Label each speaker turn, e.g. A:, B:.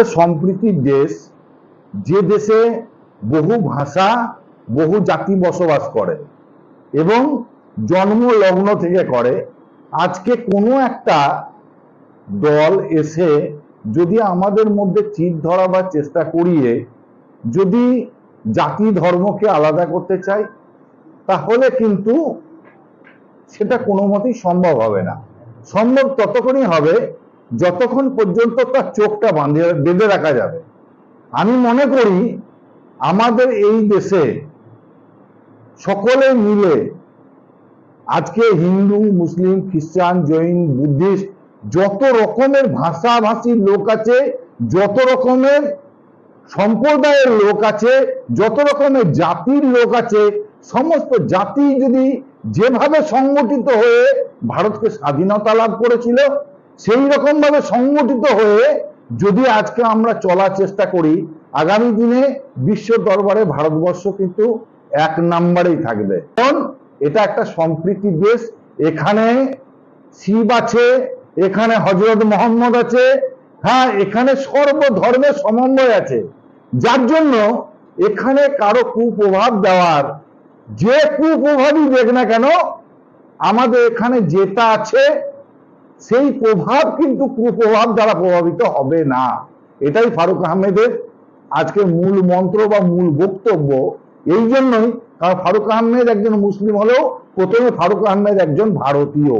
A: একটা সম্প্রীতির দেশ, যে দেশে বহু ভাষা, বহু জাতি বসবাস করে এবং জন্ম লগ্ন থেকে করে, আজকে কোনো একটা দল এসে যদি আমাদের মধ্যে চিত ধরাবার চেষ্টা করিয়ে যদি জাতি ধর্মকে আলাদা করতে চায়, তাহলে কিন্তু সেটা কোনো মতেই সম্ভব হবে না। সম্ভব ততক্ষণই হবে যতক্ষণ পর্যন্ত তার চোখটা বাঁধে, বেঁধে রাখা যাবে। আমি মনে করি আমাদের এই দেশে সকলে মিলে আজকে হিন্দু, মুসলিম, খ্রিস্টান, জৈন, বুদ্ধিস্ট যত রকমের ভাষাভাষীর লোক আছে, যত রকমের সম্প্রদায়ের লোক আছে, যত রকমের জাতির লোক আছে, সমস্ত জাতি যদি যেভাবে সংগঠিত হয়ে ভারতকে স্বাধীনতা লাভ করেছিল সেই রকম ভাবে সংগঠিত হয়ে যদি আজকে আমরা চলার চেষ্টা করি, আগামী দিনে বিশ্ব দরবারে ভারতবর্ষ কিন্তু এক নাম্বারেই থাকবে। কারণ এটা একটা সম্প্রীতি দেশ, এখানে শিব আছে, এখানে হজরত মোহাম্মদ আছে হ্যাঁ এখানে সর্বধর্মের সমন্বয় আছে। যার জন্য এখানে কারও কুপ্রভাব দেওয়ার, যে কুপ্রভাবই দেখ না কেন, আমাদের এখানে যেটা আছে সেই প্রভাব কিন্তু কুপ্রভাব দ্বারা প্রভাবিত হবে না। এটাই ফারুক আহমেদের আজকে মূল মন্ত্র বা মূল বক্তব্য। এই জন্যই কারণ ফারুক আহমেদ একজন মুসলিম হলেও প্রথমে ফারুক আহমেদ একজন ভারতীয়।